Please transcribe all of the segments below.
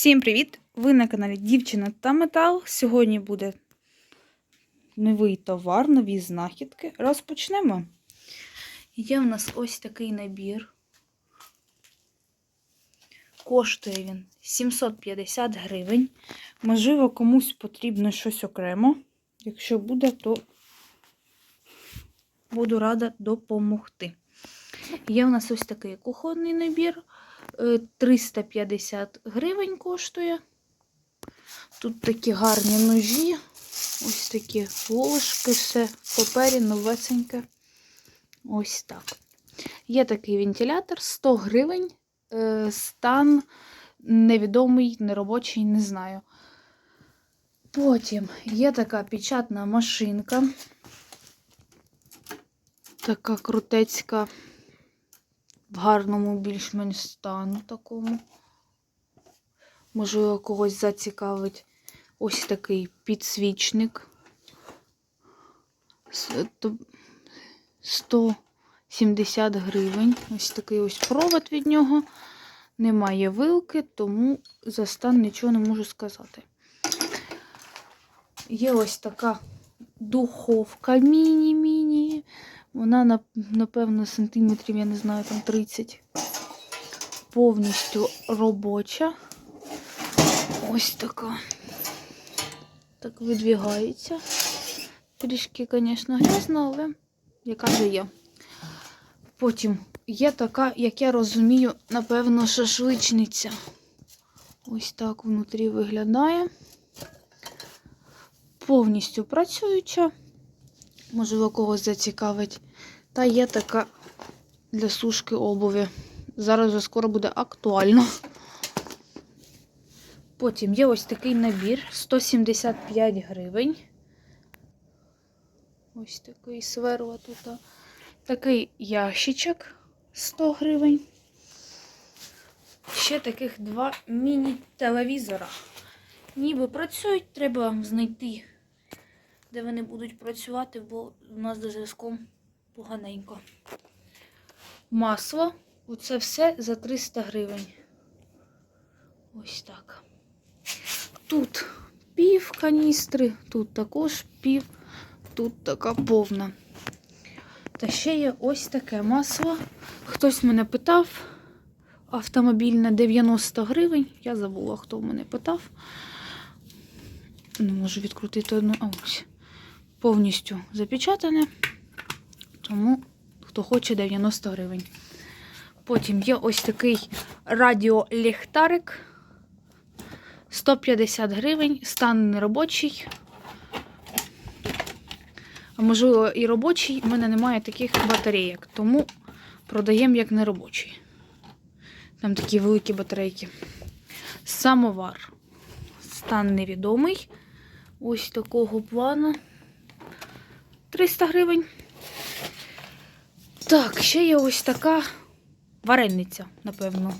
Всім привіт! Ви на каналі Дівчина та Метал. Сьогодні буде новий товар, нові знахідки. Розпочнемо. Є в нас ось такий набір. Коштує він 750 гривень. Можливо, комусь потрібно щось окремо. Якщо буде, то буду рада допомогти. Є в нас ось такий кухонний набір. Е, 350 гривень коштує. Тут такі гарні ножі, ось такі ложки, все в папері новесеньке. Ось так. Є такий вентилятор 100 гривень. Е, Стан невідомий, неробочий, не знаю. Потім є така печатна машинка. Така крутецька в гарному більш-менш стану такому. Можливо, когось зацікавить ось такий підсвічник. 170 гривень. Ось такий ось провод від нього. Немає вилки, тому за стан нічого не можу сказати. Є ось така духовка міні-міні. Вона, напевно, сантиметрів, я не знаю, там 30. Повністю робоча. Ось така. Так видвігається. Трішки, звісно, грязно, але яка же є. Потім є така, як я розумію, напевно, шашличниця. Ось так внутрі виглядає. Повністю працююча можливо, когось зацікавить. Та є така для сушки обуві. Зараз скоро буде актуально. Потім є ось такий набір 175 гривень. Ось такий сверла тут. Такий ящичок 100 гривень. Ще таких два міні-телевізора. Ніби працюють, треба знайти де вони будуть працювати, бо у нас до зв'язком поганенько. Масло. Оце все за 300 гривень. Ось так. Тут пів каністри, тут також пів, тут така повна. Та ще є ось таке масло. Хтось мене питав. Автомобільне 90 гривень. Я забула, хто мене питав. Не можу відкрутити одну. А ось повністю запечатане. Тому, хто хоче, 90 гривень. Потім є ось такий радіоліхтарик. 150 гривень, стан неробочий. А можливо, і робочий. У мене немає таких батарейок, тому продаємо як неробочий. Там такі великі батарейки. Самовар. Стан невідомий. Ось такого плану. 300 гривень. Так, ще є ось така варениця, напевно.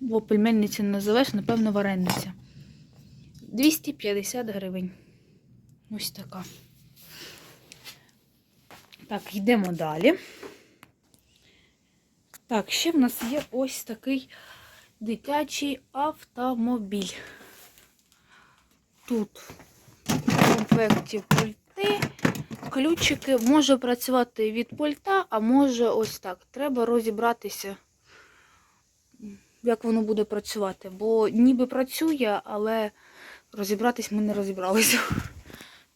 Бо пельменниця не називаєш, напевно, варениця. 250 гривень. Ось така. Так, йдемо далі. Так, ще в нас є ось такий дитячий автомобіль. Тут в комплекті пульти, ключики. Може працювати від пульта, а може ось так. Треба розібратися, як воно буде працювати. Бо ніби працює, але розібратись ми не розібралися.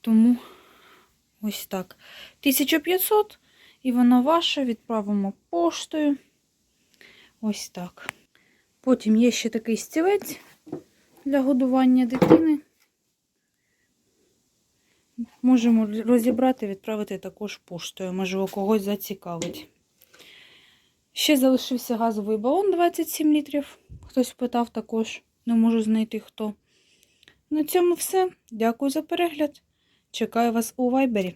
Тому ось так. 1500 і вона ваша, відправимо поштою. Ось так. Потім є ще такий стілець для годування дитини. Можемо розібрати, відправити також поштою. Можливо, когось зацікавить. Ще залишився газовий балон 27 літрів. Хтось питав також, не можу знайти хто. На цьому все. Дякую за перегляд. Чекаю вас у вайбері.